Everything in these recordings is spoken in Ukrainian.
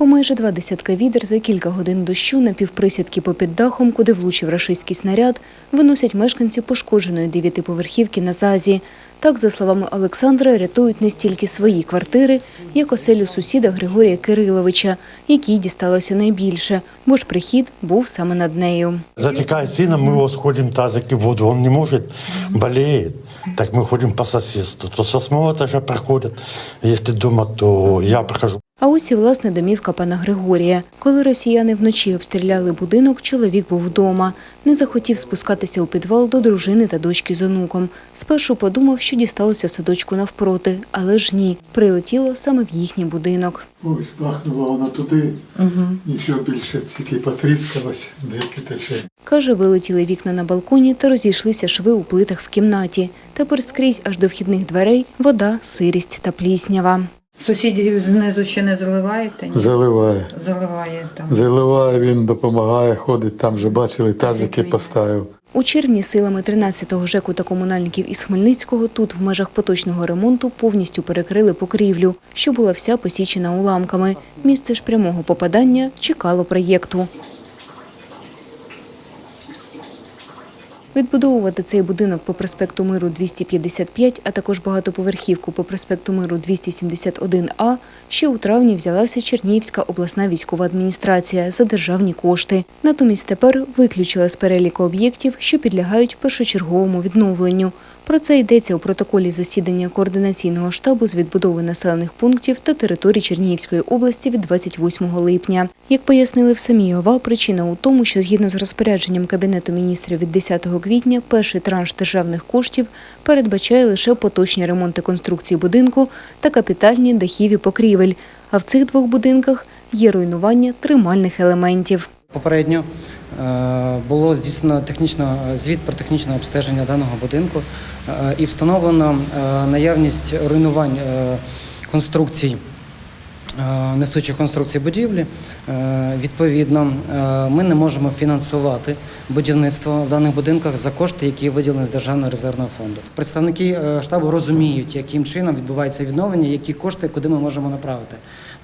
По майже два десятка відер за кілька годин дощу на півприсядки попід дахом, куди влучив рашистський снаряд, виносять мешканці пошкодженої дев'ятиповерхівки на ЗАЗі. Так, за словами Олександра, рятують не стільки свої квартири, як оселю сусіда Григорія Кириловича, якій дісталося найбільше, бо ж прихід був саме над нею. Затекает сильно, мы его сходим тазики в воду, он не может, болеет. Так мы ходим по соседству. То с восьмого этажа проходят, если дома, то я прохожу. А ось і власне домівка пана Григорія. Коли росіяни вночі обстріляли будинок, чоловік був вдома. Не захотів спускатися у підвал до дружини та дочки з онуком. Спершу подумав, що дісталося садочку навпроти, але ж ні, прилетіло саме в їхній будинок. Ось бахнула вона туди, і все більше тільки потріскалось, деякі тече. Каже, вилетіли вікна на балконі та розійшлися шви у плитах в кімнаті. Тепер скрізь аж до вхідних дверей вода, сирість та пліснява. Сусідів знизу ще не заливаєте? Ні? Заливає. Заливає там. Заливає, він допомагає, ходить, там вже бачили, тазики поставив. У червні силами 13-го ЖЕКу та комунальників із Хмельницького тут в межах поточного ремонту повністю перекрили покрівлю, що була вся посічена уламками. Місце ж прямого попадання чекало проєкту. Відбудовувати цей будинок по проспекту Миру 255, а також багатоповерхівку по проспекту Миру 271А ще у травні взялася Чернігівська обласна військова адміністрація за державні кошти. Натомість тепер виключила з переліку об'єктів, що підлягають першочерговому відновленню. Про це йдеться у протоколі засідання координаційного штабу з відбудови населених пунктів та територій Чернігівської області від 28 липня. Як пояснили в самій ОВА, причина у тому, що згідно з розпорядженням Кабінету міністрів від 10 квітня перший транш державних коштів передбачає лише поточні ремонти конструкції будинку та капітальні дахів і покрівель. А в цих двох будинках є руйнування тримальних елементів. Попередньо було здійснено технічно звіт про технічне обстеження даного будинку е, і встановлено е, наявність руйнувань е, конструкцій. Е, Несучих конструкцій будівлі, Е, відповідно, е, ми не можемо фінансувати будівництво в даних будинках за кошти, які виділені з державного резервного фонду. Представники штабу розуміють, яким чином відбувається відновлення, які кошти, куди ми можемо направити.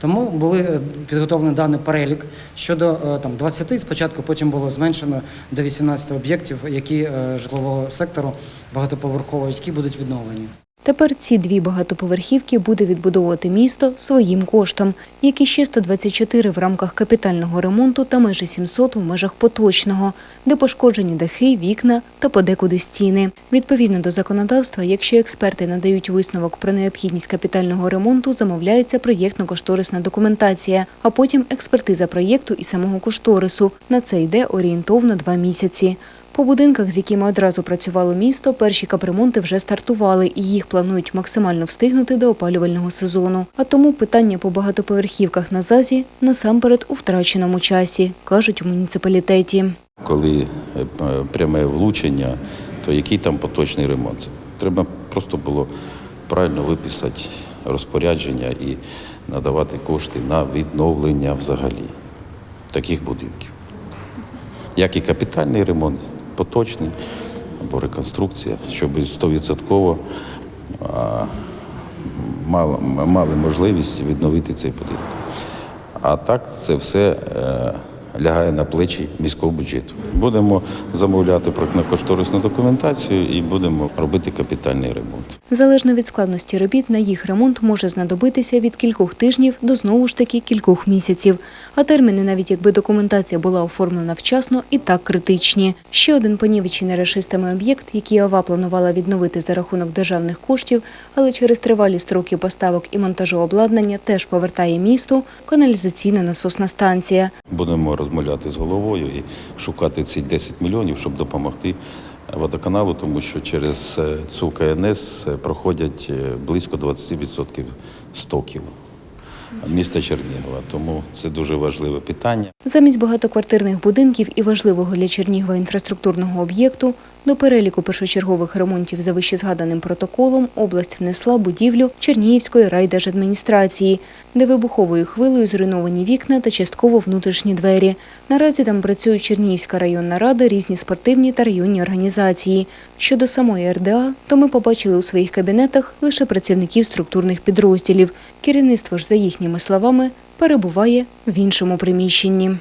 Тому були підготовлені даний перелік щодо там 20 спочатку, потім було зменшено до 18 об'єктів, які житлового сектору багатоповерхового, які будуть відновлені. Тепер ці дві багатоповерхівки буде відбудовувати місто своїм коштом, як і ще 124 в рамках капітального ремонту та майже 700 у межах поточного, де пошкоджені дахи, вікна та подекуди стіни. Відповідно до законодавства, якщо експерти надають висновок про необхідність капітального ремонту, замовляється проєктно-кошторисна документація, а потім експертиза проєкту і самого кошторису. На це йде орієнтовно два місяці. По будинках, з якими одразу працювало місто, перші капремонти вже стартували і їх планують максимально встигнути до опалювального сезону. А тому питання по багатоповерхівках на ЗАЗі насамперед у втраченому часі, кажуть у муніципалітеті. Коли е, пряме влучення, то який там поточний ремонт? Треба просто було правильно виписати розпорядження і надавати кошти на відновлення взагалі таких будинків. Як і капітальний ремонт, поточний або реконструкція, щоб 100% мали, мали можливість відновити цей будинок. А так це все е, лягає на плечі міського бюджету. Будемо замовляти проектно-кошторисну документацію і будемо робити капітальний ремонт. Залежно від складності робіт, на їх ремонт може знадобитися від кількох тижнів до знову ж таки кількох місяців. А терміни, навіть якби документація була оформлена вчасно, і так критичні. Ще один понівечений рашистами об'єкт, який ОВА планувала відновити за рахунок державних коштів, але через тривалі строки поставок і монтажу обладнання теж повертає місту каналізаційна насосна станція. Будемо розмовляти з головою і шукати ці 10 мільйонів, щоб допомогти водоканалу, тому що через е, цю КНС е, проходять е, близько 20% стоків міста Чернігова. Тому це дуже важливе питання. Замість багатоквартирних будинків і важливого для Чернігова інфраструктурного об'єкту до переліку першочергових ремонтів за вищезгаданим протоколом область внесла будівлю Чернігівської райдержадміністрації, де вибуховою хвилею зруйновані вікна та частково внутрішні двері. Наразі там працюють Чернігівська районна рада, різні спортивні та районні організації. Щодо самої РДА, то ми побачили у своїх кабінетах лише працівників структурних підрозділів. Керівництво ж, за їхніми словами, перебуває в іншому приміщенні.